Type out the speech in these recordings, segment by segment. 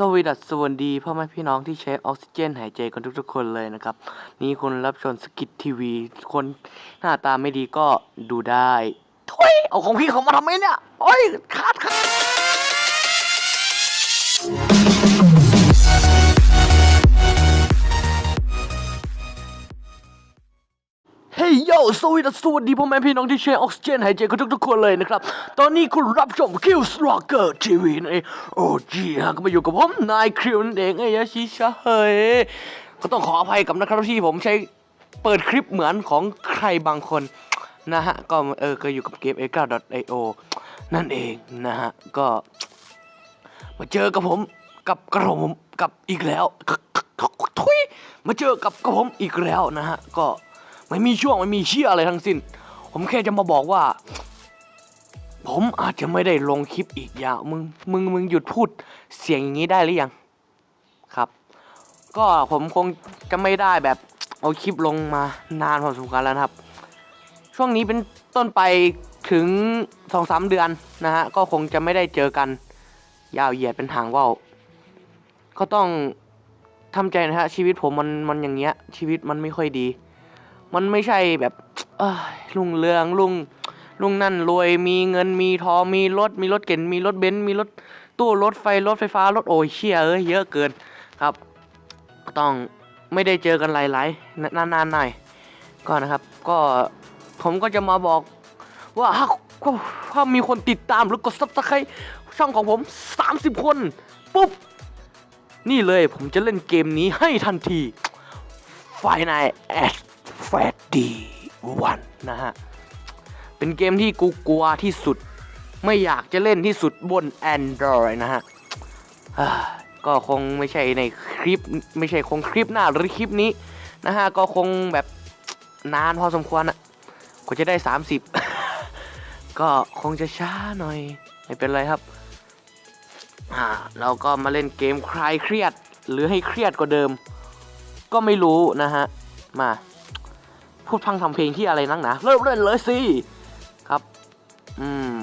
สวีดัสสวัสดีพ่อแม่พี่น้องที่ใช้ออกซิเจนหายใจกันทุกๆคนเลยนะครับ นี่คนรับชมสกิททีวี คนหน้าตาไม่ดีก็ดูได้ทุยเอาของพี่เขามาทำไมเนี่ย โอ้ยขาดขาด โยสวีดัสสวัสดีพ่อแม่พี่น้องที่ใช้ออกซิเจนหายใจกันทุกๆคนเลยนะครับ ตอนนี้คุณรับชมคิวสโลเกอร์ทีวีนั่นเองโอ้จีฮะก็มาอยู่กับผมนายคิวนั่นเองไอ้ยาชิชะเฮ้ยก็ต้องขออภัยกับนะครับที่ผมใช้เปิดคลิปเหมือนของใครบางคนนะฮะ ก็เออก็อยู่กับเกม a 9 io นั่นเองนะฮะ ก็ มาเจอกับผมกับกระผมกับอีกแล้วทุยมาเจอกับกระผมอีกแล้วนะฮะ ก็ ไม่มีช่วงไม่มีเชี่ยอะไรทั้งสิ้น ผมแค่จะมาบอกว่า ผมอาจจะไม่ได้ลงคลิปอีกยาวมึงมึงมึงหยุดพูดเสียงอย่างนี้ได้หรือยังครับ ก็ผมคงจะไม่ได้แบบเอาคลิปลงมานานพอสมควรแล้วนะครับ ช่วงนี้เป็นต้นไปถึงสองสามเดือนนะฮะก็คงจะไม่ได้เจอกัน ยาวเหยียดเป็นทางว่าวก็ต้องทำใจนะฮะชีวิตผมมันมันอย่างเงี้ยชีวิตมันไม่ค่อยดี มันไม่ใช่แบบลุงเรืองลุงลุงนั่นรวยมีเงินมีทองมีรถมีรถเก๋งมีรถเบนซ์มีรถตู้รถไฟรถไฟฟ้ารถโอ้ยเชี่ยเอ้ยเยอะเกินครับ ต้องไม่ได้เจอกันหลายๆนานๆหน่อยก็นะครับ ก็ผมก็จะมาบอกว่าถ้าถ้ามีคนติดตามหรือกดซับสไครต์ช่องของผม 30 คน ปุ๊บ นี่เลยผมจะเล่นเกมนี้ให้ทันทีไฟนายแอดแฟ ดีวันนะฮะ เป็นเกมที่กูกลัวที่สุด ไม่อยากจะเล่นที่สุดบน Android นะฮะ ก็คงไม่ใช่ในคลิป ไม่ใช่คงคลิปหน้าหรือคลิปนี้นะฮะ ก็คงแบบนานพอสมควรอะกว่าจะได้ 30 ก็คงจะช้าหน่อย ไม่เป็นไรครับอ่าเราก็มาเล่นเกมคลายเครียด หรือให้เครียดกว่าเดิม ก็ไม่รู้นะฮะ มา พูดพังทำเพลงที่อะไรนักหนาเริ่มเล่นเลยสิครับ อืม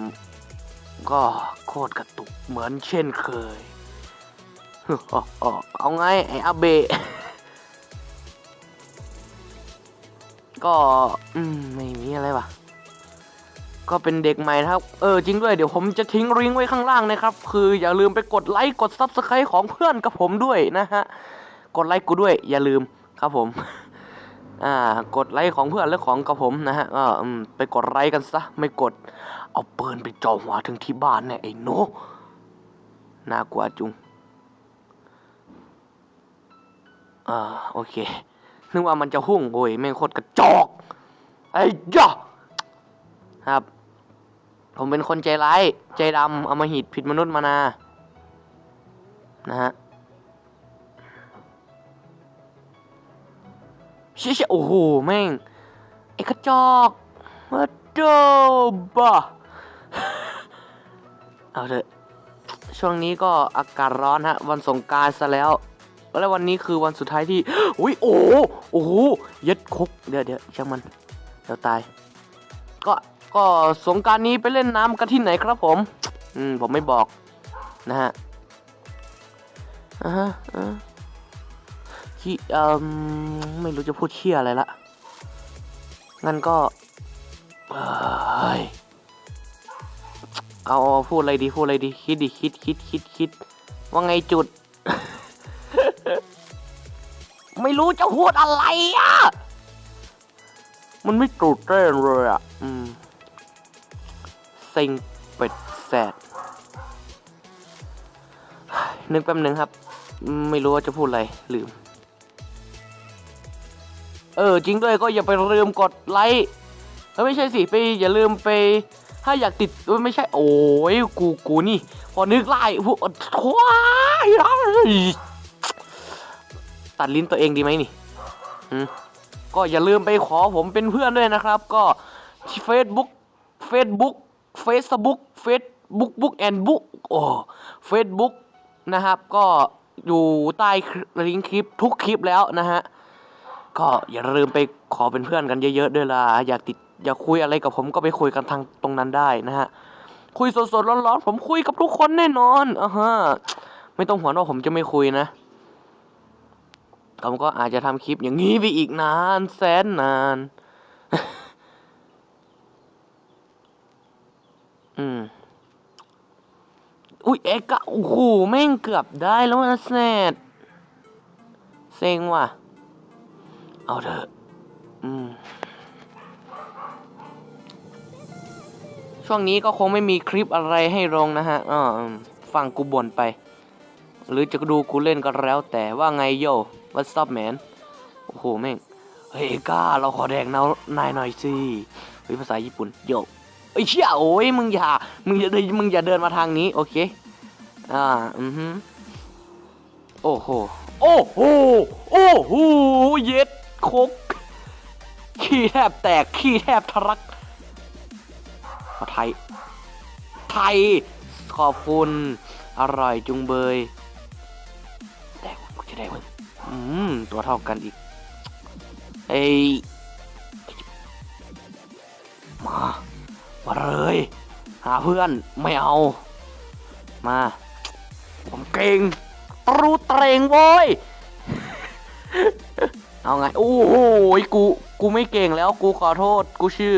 ก็โคตรกระตุกเหมือนเช่นเคยเอาไงไอ้อาเบะก็ อืม ไม่มีอะไรวะก็เป็นเด็กใหม่นะครับ เออจริงด้วย เดี๋ยวผมจะทิ้งลิงก์ไว้ข้างล่างนะครับ คืออย่าลืมไปกดไลค์กด Subscribe ของเพื่อนกับผมด้วยนะฮะ กดไลค์กูด้วยอย่าลืมครับผม อ่ากดไลค์ของเพื่อนและของกับผมนะฮะก็อืมไปกดไลค์กันซะไม่กด เอาปืนไปจ่อหัวถึงที่บ้านเนี่ยไอ้โนน่ากลัวจุงอ่าโอเคนึกว่ามันจะหุ่งโอ้ยแม่งโคตรกระจอกไอ้ย่าครับ ผมเป็นคนใจร้าย ใจดำอำมหิตผิดมนุษย์มานา นะฮะ เชี่ยๆโอ้โห แม่ง ไอ้กระจอกมาโดบะเอาเถอะช่วงนี้ก็อากาศร้อนฮะ วันสงกรารซะแล้วแล้ววันนี้คือวันสุดท้ายที่อุ้ยโอ้โหโอ้โหย็ดคุกเดี๋ยวเดี๋ยวช่างมันเดี๋ยวตาย ก็ก็สงการนี้ไปเล่นน้ำกันที่ไหนครับผม อืมผมไม่บอกนะฮะอ่าฮะอ่า ที่เอ่อไม่รู้จะพูดเชี่ยอะไรละ งั้นก็เอาพูดอะไรดีพูดอะไรดีคิดดิคิดคิดคิดคิดว่าไงจุด ไม่รู้จะพูดอะไรอะ มันไม่ตรุดเต้นเลยอะ อืมเซ็งเป็ดแสดนึกแป๊บนึงครับ ไม่รู้ว่าจะพูดอะไรลืม เออจริงด้วยก็อย่าไปลืมกดไลค์เออไม่ใช่สิไปอย่าลืมไป ถ้าอยากติดเออไม่ใช่ โอ้ยกูกูนี่ พอนึกไล่พวกว้ายตัดลิ้นตัวเองดีไหมนี่ก็อย่าลืมไปขอผมเป็นเพื่อนด้วยนะครับ ก็ที่ Facebook Facebook Facebook Facebook Book and Book โอ้ Facebook นะครับ ก็อยู่ใต้ลิงก์คลิปทุกคลิปแล้วนะฮะ ก็อย่าลืมไปขอเป็นเพื่อนกันเยอะๆด้วยล่ะอยากติดอยากคุยอะไรกับผมก็ไปคุยกันทางตรงนั้นได้นะฮะคุยสดๆร้อนๆผมคุยกับทุกคนแน่นอนอ่าฮะไม่ต้องห่วงว่าผมจะไม่คุยนะผมก็อาจจะทำคลิปอย่างนี้ไปอีกนานแสนนาน อืมอุ้ยเอ็กอะโอ้โหแม่งเกือบได้แล้วนะแซดเซ็งว่ะ เอาเถอะอืมช่วงนี้ก็คงไม่มีคลิปอะไรให้ลงนะฮะอ่าอืมฟังกูบ่นไป หรือจะดูกูเล่นก็แล้วแต่ว่าไงโย what's up man โอ้โหแม่ง เฮ้ยก้า เราขอแดงนานายหน่อยสิ เฮ้ยภาษาญี่ปุ่นโยเอ้ยเชี่ยโอ้ยมึงอย่า มึงอย่าเดินมึงอย่าเดินมาทางนี้ โอเค อ่า อือฮึโอ้โห โอ้โห โอ้โห เย็ด คกขี้แทบแตกขี้แทบทะลักไทย ไทย ขอบคุณ อร่อยจุงเบยแต่กูจะได้มึงอืม ตัวเท่ากันอีกเอ้ยมามาเลย หาเพื่อนไม่เอา มา ผมเก่งตรูเตรงโว้ย เอาไงโอ้โหกูกูไม่เก่งแล้วกูขอโทษ กูชื่อ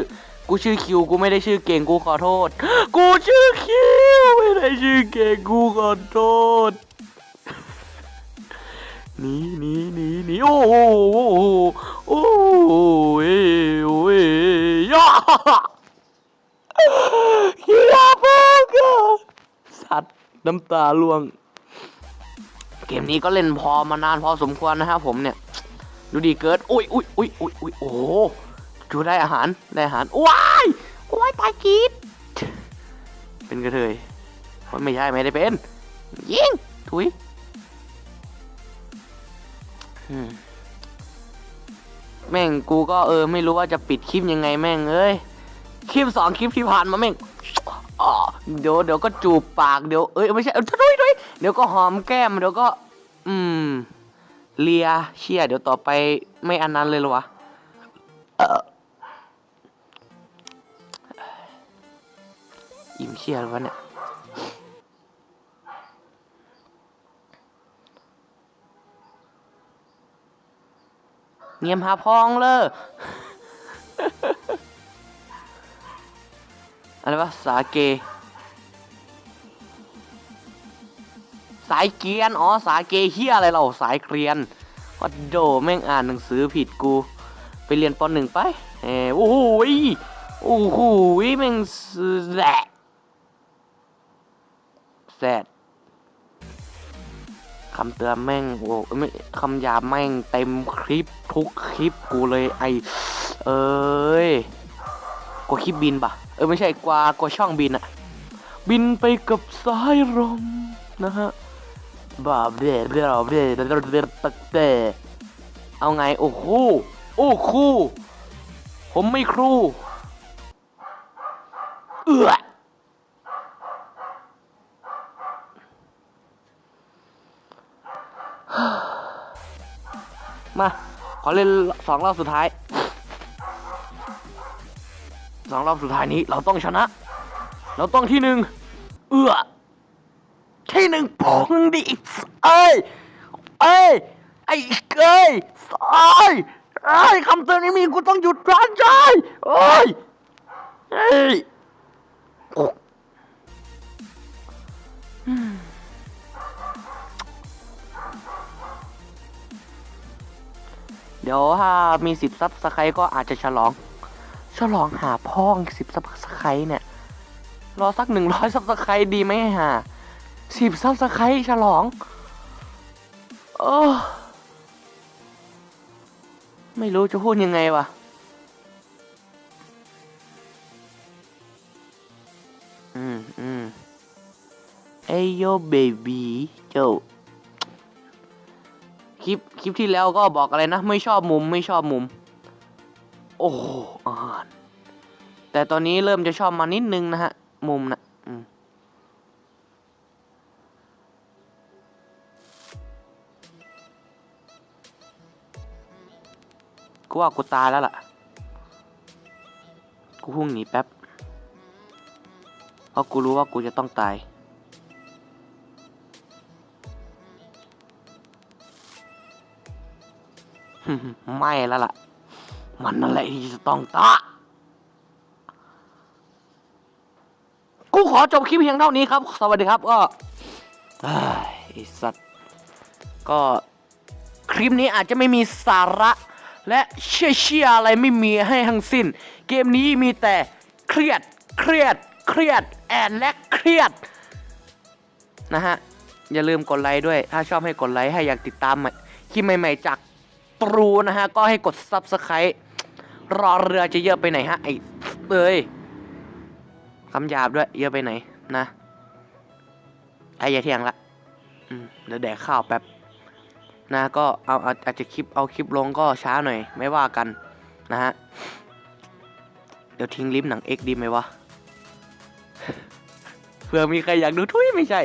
กูชื่อคิว กูไม่ได้ชื่อเก่งกูขอโทษ กูชื่อคิวไม่ได้ชื่อเก่งกูขอโทษหนีหนีหนีหนีโอ้โหโอ้โหโอ้โหเอ้ยโอ้ยย่าขี้ยาบ้ากสัตว์น้ำตาล่วง เกมนี้ก็เล่นพอมานานพอสมควรนะครับผมเนี่ย ดูดีเกิดอุ้ยอุ้ยอุ้ยอุ้ยอุ้ยโอ้จูได้อาหารได้อาหารว้ายว้ายตายกีดเป็นกระเทยโอ๊ยไม่ใช่ไม่ได้เป็น ยิงถุยแม่งกูก็เออ ไม่รู้ว่าจะปิดคลิปยังไงแม่งเอ้ยคลิปสองคลิปที่ผ่านมาแม่งอ๋อเดี๋ยวเดี๋ยวก็จูบปากเดี๋ยวเอ้ยไม่ใช่เออทุยทุยเดี๋ยวก็หอมแก้มเดี๋ยวก็ อืม เลียเชี่ยเดี๋ยวต่อไปไม่อันนั้นเลยหรอวะอิ่มเชี่ยแล้วะเนี่ยเงียมหาพองเลยอะไรวะสาเก สายเกียนอ๋อสายเกเฮียอะไรเราสายเกรียนวัดโดแม่งอ่านหนังสือผิดกู ไปเรียนปหนึ่งไปเออโอ้โหโอ้โหแม่งแสะแสดคำเตือนแม่งโอ้ไม่คำหยาบแม่งเต็มคลิปทุกคลิปกูเลยไอเอ้ยกว่าคลิปบินปะเออไม่ใช่กว่ากว่าช่องบินอะบินไปกับสายลมนะฮะ บาเบเบเบเบเบเบเบเอาไง โอ้โหโอ้ครูผมไม่ครู เอือมา ขอเล่นสองรอบสุดท้าย สองรอบสุดท้ายนี้เราต้องชนะ เราต้องที่หนึ่ง เอือ ที่หนึ่งพงดิเอ้ยเอ้ยไอ้เอ้ยเอ้ยเอ้คำเตือนนี้มีกูต้องหยุดร้านใจเอ้ยเอ้ยเดี๋ยวถ้ามีสิบซับสไครต์ก็อาจจะฉลอง ฉลองหาพ่องสิบซับสไครต์เนี่ย รอสักหนึ่งร้อยซับสไครต์ดีไหมฮะ สิบซับสไครต์ฉลองเออไม่รู้จะพูดยังไงวะอืมอืมเอ้ยโยเบบีเจ้าคลิปคลิปที่แล้วก็บอกอะไรนะ ไม่ชอบมุมไม่ชอบมุม โอ้อ่านแต่ตอนนี้เริ่มจะชอบมานิดนึงนะฮะ มุมนะ กูว่ากูตายแล้วล่ะ กูหุ่งหนีแป๊บ เพราะกูรู้ว่ากูจะต้องตาย ไม่แล้วล่ะ มันอะไรที่จะต้องตายกูขอจบคลิปเพียงเท่านี้ครับ สวัสดีครับก็ไอสัตว์ ก็คลิปนี้อาจจะไม่มีสาระ และเชี่ยเชี่ยอะไรไม่มีให้ทั้งสิ้น เกมนี้มีแต่เครียด เครียด เครียด แอนและเครียด นะฮะ อย่าลืมกดไลค์ด้วย ถ้าชอบให้กดไลค์ ให้อยากติดตามคลิปใหม่ ๆ จากตรูนะฮะ ก็ให้กด Subscribe รอเรือจะเยอะไปไหนฮะ ไอ้เอ้ยคำหยาบด้วย เยอะไปไหนนะไอ้อย่าเที่ยงละเดี๋ยวแดกข้าวแป๊บ นะก็เอาอาจจะคลิปเอาคลิปลงก็ช้าหน่อย ไม่ว่ากันนะฮะเดี๋ยวทิ้งลิฟต์หนังเอ็กดีไหมวะเผื่อมีใครอยากดูทุยไม่ใช่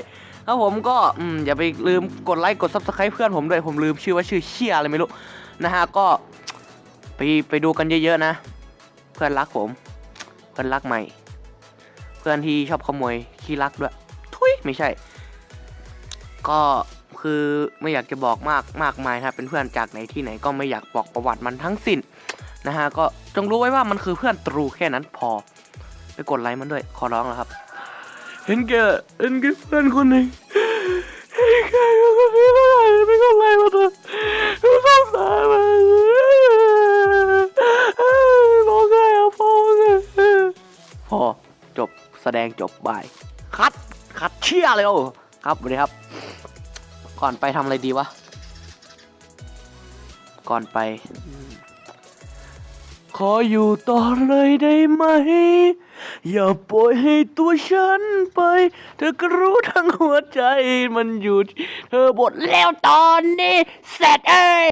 ครับผมก็อืมอย่าไปลืมกดไลค์กด subscribe เพื่อนผมด้วยผมลืมชื่อว่าชื่อเชี่ยอะไรไม่รู้นะฮะก็ไปไปดูกันเยอะๆนะ เพื่อนรักผม เพื่อนรักใหม่ เพื่อนที่ชอบขโมยขี้รักด้วย ทุยไม่ใช่ ก็ คือไม่อยากจะบอกมากมากมายนะครับเป็นเพื่อนจากไหนที่ไหนก็ไม่อยากบอกประวัติมันทั้งสิ้นนะฮะก็จงรู้ไว้ว่ามันคือเพื่อนตรูแค่นั้นพอ ไปกดไลค์มันด้วยขอร้องแล้วครับ เห็นแกเห็นแกเพื่อนคนหนึ่งเห็นแกคนนี้เท่าไหร่ไม่กดไลค์มันเถอะสงสารมันบอกไงอะพอไงพอจบแสดงจบบายคัดคัดเชี่ยเลยโอ้ครับสวัสดีครับ ก่อนไปทำอะไรดีวะ ก่อนไป ขออยู่ต่อเลยได้ไหม อย่าปล่อยให้ตัวฉันไป เธอก็รู้ทั้งหัวใจมันอยู่ที่เธอหมดแล้วตอนนี้เสร็จเอ้ย